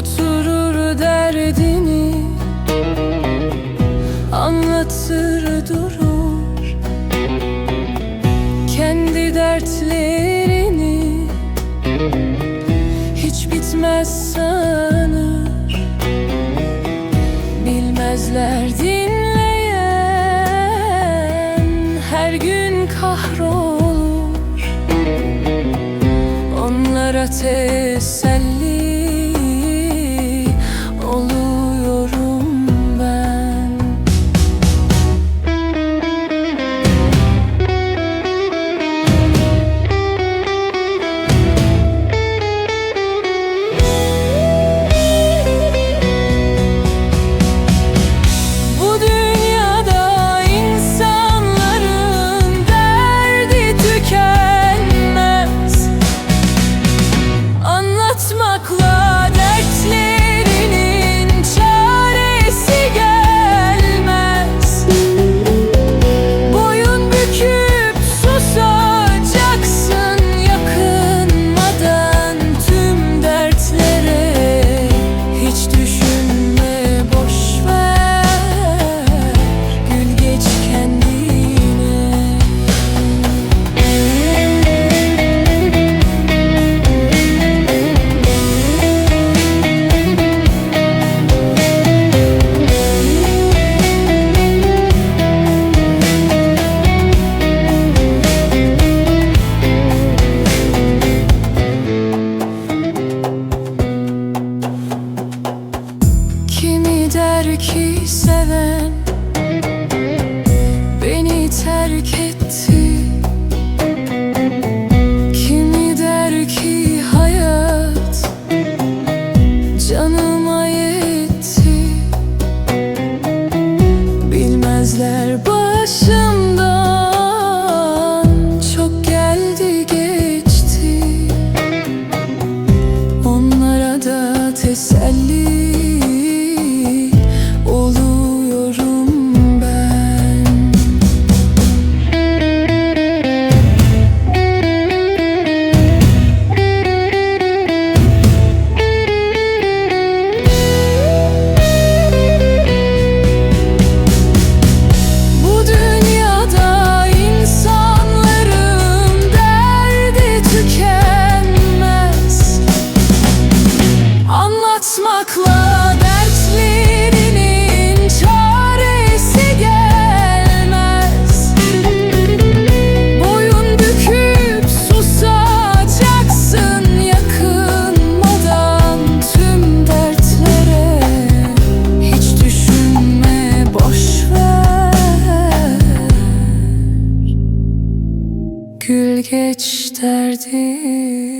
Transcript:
Oturur derdini Anlatır durur. Kendi dertlerini Hiç bitmez sanır. Bilmezler dinleyen Her gün kahrolur. Onlara tesel She seven. Gül geç derdim.